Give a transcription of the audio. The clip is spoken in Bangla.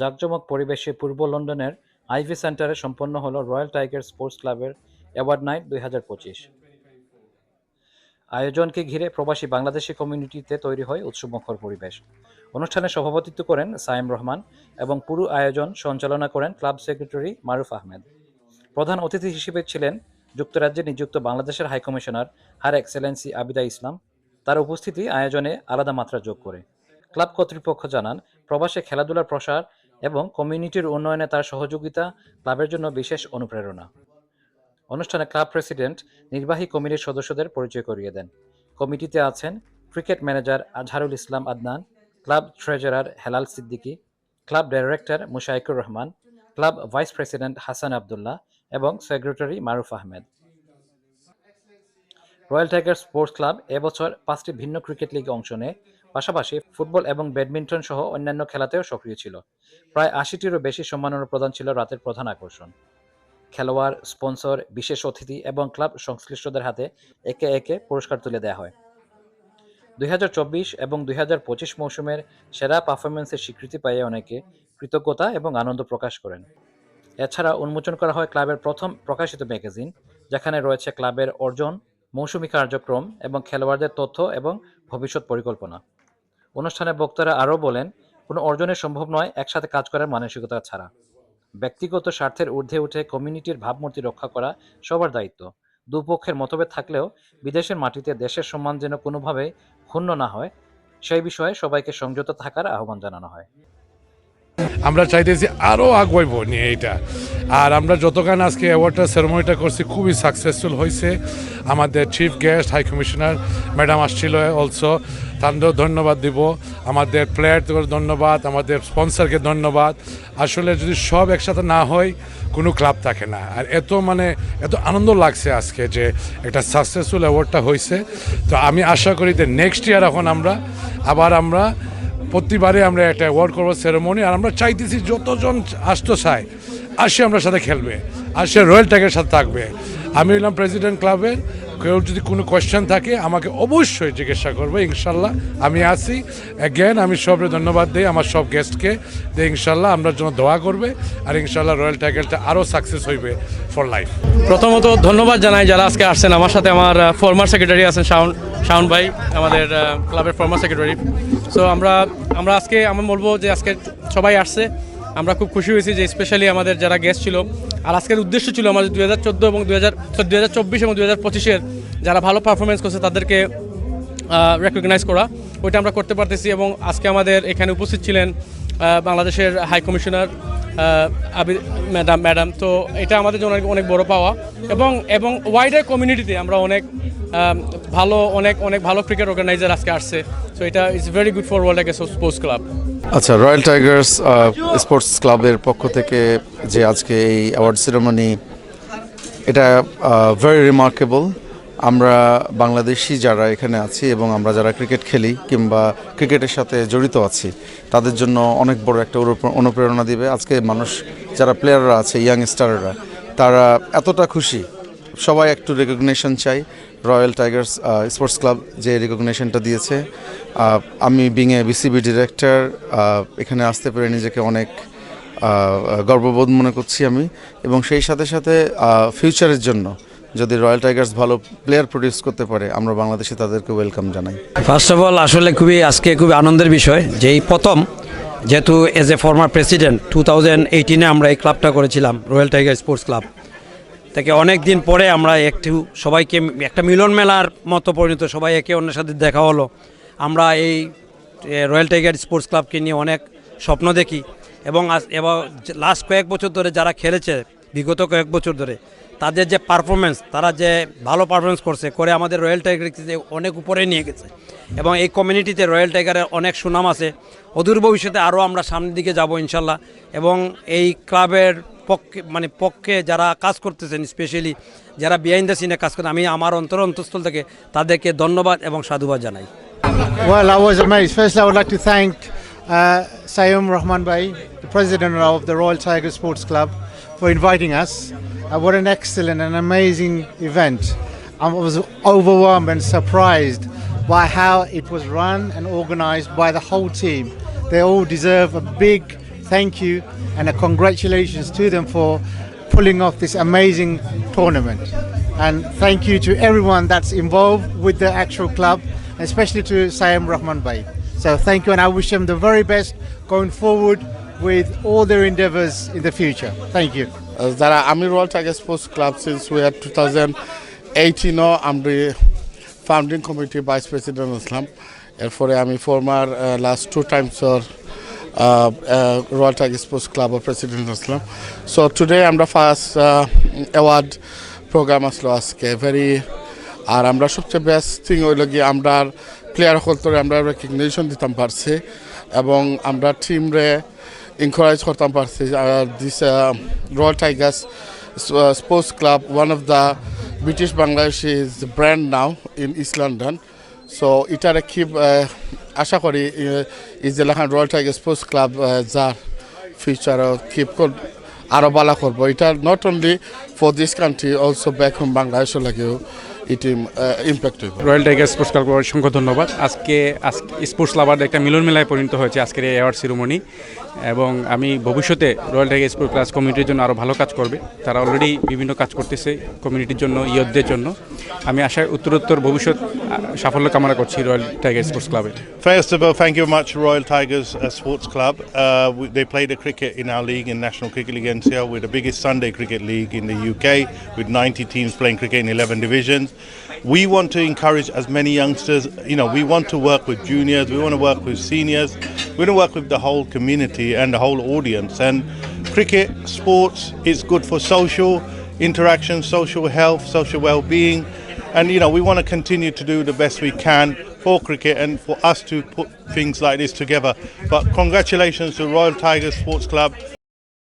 জাঁকজমক পরিবেশে পূর্ব লন্ডনের আইভি সেন্টারে সম্পন্ন হলো রয়্যাল টাইগার স্পোর্টস ক্লাবের অ্যাওয়ার্ড নাইট দুই হাজার পঁচিশ। আয়োজনকে ঘিরে প্রবাসী বাংলাদেশি কমিউনিটিতে তৈরি হয় উৎসবমুখর পরিবেশ। অনুষ্ঠানে সভাপতিত্ব করেন সাইম রহমান এবং পুরো আয়োজন সঞ্চালনা করেন ক্লাব সেক্রেটারি মারুফ আহমেদ। প্রধান অতিথি হিসেবে ছিলেন যুক্তরাজ্যে নিযুক্ত বাংলাদেশের high commissioner her excellency Abida Islam. তার উপস্থিতি আয়োজনে আলাদা মাত্রা যোগ করে। ক্লাব কর্তৃপক্ষ জানান, প্রবাসে খেলাধুলার প্রসার এবং কমিউনিটির উন্নয়নে তার সহযোগিতা ক্লাবের জন্য বিশেষ অনুপ্রেরণা। অনুষ্ঠানে ক্লাব প্রেসিডেন্ট, নির্বাহী কমিটির সদস্যদের পরিচয় করিয়ে দেন। কমিটিতে আছেন cricket manager Azharul Islam Adnan, club treasurer Helal Siddiqui, club director Mushaikur Rahman, club vice president Hasan Abdullah এবং secretary Maruf Ahmed. Royal tiger sports club এবছর পাঁচটি ভিন্ন ক্রিকেট লিগে অংশ নেয়। পাশাপাশি ফুটবল এবং ব্যাডমিন্টন সহ অন্যান্য খেলাতেও সক্রিয় ছিল। প্রায় আশিটিরও বেশি সম্মাননা প্রদান ছিল রাতের প্রধান আকর্ষণ। খেলোয়াড়, স্পন্সর, বিশেষ অতিথি এবং ক্লাব সংশ্লিষ্টদের হাতে একে একে পুরস্কার তুলে দেওয়া হয়। দুই হাজার চব্বিশ এবং দুই হাজার পঁচিশ মৌসুমের সেরা পারফরমেন্সের স্বীকৃতি পেয়ে অনেকে কৃতজ্ঞতা এবং আনন্দ প্রকাশ করেন। এছাড়া উন্মোচন করা হয় ক্লাবের প্রথম প্রকাশিত ম্যাগাজিন, যেখানে রয়েছে ক্লাবের অর্জন, মৌসুমী কার্যক্রম এবং খেলোয়াড়দের তথ্য এবং ভবিষ্যৎ পরিকল্পনা। অনুষ্ঠানে বক্তারা আরও বলেন, কোনো অর্জনের সম্ভব নয়, একসাথে কাজ করার মানসিকতা ছাড়া। ব্যক্তিগত স্বার্থের ঊর্ধ্বে উঠে কমিউনিটির ভাবমূর্তি রক্ষা করা সবার দায়িত্ব। দুপক্ষের মতভেদ থাকলেও বিদেশের মাটিতে দেশের সম্মান যেন কোনোভাবে ক্ষুণ্ণ না হয়, সেই বিষয়ে সবাইকে সংযত থাকার আহ্বান জানানো হয়। আমরা চাইতেছি আরও আগুয়াইব নিয়ে এইটা। আর আমরা যতক্ষণ আজকে অ্যাওয়ার্ডটা সেরেমনিটা করছি, খুবই সাকসেসফুল হয়েছে আমাদের chief guest high commissioner madam আসছিল অলসো তাদেরও ধন্যবাদ দিব। আমাদের প্লেয়ারদের ধন্যবাদ, আমাদের স্পন্সরকে ধন্যবাদ। আসলে যদি সব একসাথে না হয়, কোনো ক্লাব থাকে না। আর এত মানে এত আনন্দ লাগছে আজকে যে একটা সাকসেসফুল অ্যাওয়ার্ডটা হয়েছে তো আমি আশা করি যে নেক্সট ইয়ার এখন আমরা, আবার আমরা প্রতিবারে আমরা একটা অ্যাওয়ার্ড করব সেরেমনি আর আমরা চাইতেছি যতজন আসতে চায়, আসে আমরা সাথে খেলবে, আসে রয়্যাল ট্যাগের সাথে থাকবে। আমি হলাম প্রেসিডেন্ট ক্লাবের কেউ যদি কোনো কোয়েশ্চেন থাকে, আমাকে অবশ্যই জিজ্ঞাসা করবে, ইনশাল্লাহ আমি আসি অ্যাগেন আমি সবরে ধন্যবাদ দিই আমার সব গেস্টকে যে ইনশাল্লাহ আমরা জন্য দোয়া করবে, আর ইনশাল্লাহ রয়্যাল ট্যাগেলটা আরও সাকসেস হইবে ফর লাইফ প্রথমত ধন্যবাদ জানাই যারা আজকে আসছেন। আমার সাথে আমার ফর্মার সেক্রেটারি আছেন শাওন শাওন ভাই, আমাদের ক্লাবের ফর্মার সেক্রেটারি সো আমরা আমরা আজকে আমি বলব যে আজকে সবাই আসছে। আমরা খুব খুশি হয়েছি যে স্পেশালি আমাদের যারা গেস্ট ছিল। আর আজকের উদ্দেশ্য ছিল আমাদের দু হাজার চোদ্দ এবং দু হাজার দু হাজার চব্বিশ এবং দু হাজার পঁচিশের যারা ভালো পারফরমেন্স করছে তাদেরকে রেকগনাইজ করা। ওইটা আমরা করতে পারতেছি এবং আজকে আমাদের এখানে উপস্থিত ছিলেন বাংলাদেশের high commissioner Abi madam madam তো এটা আমাদের জন্য অনেক- বড় পাওয়া। এবং এবং ওয়াইডার কমিউনিটিতে আমরা অনেক ভালো, অনেক অনেক ভালো ক্রিকেট অর্গানাইজার আজকে আসছে। সো এটা is very good for world sports club আচ্ছা রয়্যাল টাইগার্স স্পোর্টস ক্লাবের পক্ষ থেকে যে আজকে এই অ্যাওয়ার্ড সেরেমনি এটা ভেরি রিমার্কেবল আমরা বাংলাদেশি যারা এখানে আছি এবং আমরা যারা ক্রিকেট খেলি কিংবা ক্রিকেটের সাথে জড়িত আছি, তাদের জন্য অনেক বড় একটা অনুপ্রে- অনুপ্রেরণা দিবে। আজকে মানুষ, যারা প্লেয়াররা আছে ইয়াং স্টাররা তারা এতটা খুশি। সবাই একটু রেকগনেশন চাই। রয়্যাল টাইগার্স স্পোর্টস ক্লাব যে রেকগনেশনটা দিয়েছে। আমি বিং এ বিসিবি ডিরেক্টর এখানে আসতে পেরে নিজেকে অনেক গর্ববোধ মনে করছি আমি। এবং সেই সাথে সাথে ফিউচারের জন্য যদি রয়্যাল টাইগার্স ভালো প্লেয়ার প্রডিউস করতে পারে, আমরা বাংলাদেশে তাদেরকে ওয়েলকাম জানাই। ফার্স্ট অফ অল আসলে খুবই, আজকে খুবই আনন্দের বিষয় যে এই প্রথম, যেহেতু as a former president two thousand এইটিনে আমরা এই ক্লাবটা করেছিলাম রয়্যাল টাইগার স্পোর্টস ক্লাব থেকে অনেক দিন পরে আমরা একটু সবাইকে, একটা মিলন মেলার মতো পরিণত, সবাই একে অন্যের সাথে দেখা হলো। আমরা এই রয়্যাল টাইগার স্পোর্টস ক্লাবকে নিয়ে অনেক স্বপ্ন দেখি। এবং আজ- এবং লাস্ট কয়েক বছর ধরে যারা খেলেছে, বিগত কয়েক বছর ধরে তাদের যে পারফরমেন্স তারা যে ভালো পারফরমেন্স করছে করে আমাদের রয়্যাল টাইগারকে অনেক উপরে নিয়ে গেছে। এবং এই কমিউনিটিতে রয়্যাল টাইগারের অনেক সুনাম আছে। অদূর ভবিষ্যতে আরও আমরা সামনের দিকে যাব ইনশাল্লাহ এবং এই ক্লাবের পক্ষে মানে পক্ষে যারা কাজ করতেছেন স্পেশালি যারা বিহাইন্ড সিনে কাজ করেন আমি আমার অন্তর অন্তঃস্থল থেকে তাদেরকে ধন্যবাদ এবং সাধুবাদ জানাই। Well, I was amazed. Firstly, I would like to thank uh, Sayum Rahman Bhai, the president of the Royal Tiger Sports Club, for inviting us. Uh, what an excellent and amazing event. I was overwhelmed and surprised by how it was run and organized by the whole team. They all deserve a big thank you and a congratulations to them for pulling off this amazing tournament. And thank you to everyone that's involved with the actual club, especially to Sayam Rahman Bhai. So thank you, and I wish them the very best going forward with all their endeavors in the future. Thank you. যারা আমি royal tiger sports club since we are two thousand এইটিনও আমি ফাউন্ডিং কমিটি ভাইস প্রেসিডেন্ট আসলাম এরপরে আমি ফর্মার লাস্ট টু টাইমসর রয়্যাল টাইগার স্পোর্টস ক্লাবের প্রেসিডেন্ট আসলাম সো টুডে আমরা ফার্স্ট অ্যাওয়ার্ড প্রোগ্রাম আসলো আজকে ভেরি আর আমরা সবচেয়ে বেস্ট থিং হইল গিয়ে আমরা প্লেয়ার হলতরে আমরা রেকগনিশন দিতাম পারছি এবং আমরা টিমরে encourage করতাম পারছি this royal tigers sports club one of the British Bangladesh is brand now in east London so এটারে কি আশা করি ইজ এলাকান রয়্যাল টাইগার স্পোর্টস ক্লাব যার ফিউচার কিপ আরও ভালো করব এটা not only for this country also back home বাংলাদেশও লাগেও এটি ইম্প্যাক্ট হইব রয়্যাল টাইগার স্পোর্টস ক্লাবকে অসংখ্য ধন্যবাদ আজকে আজকে স্পোর্টস লাভার একটা মিলন মেলায় পরিণত হয়েছে আজকের এই অ্যাওয়ার্ড সেরেমনি এবং আমি ভবিষ্যতে রয়্যাল টাইগার স্পোর্টস ক্লাস কমিউনিটির জন্য আরও ভালো কাজ করবে তারা অলরেডি বিভিন্ন কাজ করতেছে কমিউনিটির জন্য ইয়তদের জন্য আমি আশায় উত্তরোত্তর ভবিষ্যৎ সাফল্য কামনা করছি রয়্যাল টাইগার স্পোর্টস ক্লাবে First of all, thank you very much, Royal Tigers uh, Sports Club. Uh, we, they play the cricket in our league, in National Cricket League NCL. We're the biggest Sunday cricket league in the UK, with 90 teams playing cricket in 11 divisions. We want to encourage as many youngsters. You know, we want to work with juniors. We want to work with seniors. We want to work with the whole community and the whole audience. And cricket, sports, is good for social interaction, social health, social well-being. And you know, we want to continue to do the best we can for cricket and for us to put things like this together. But congratulations to Royal Tigers Sports Club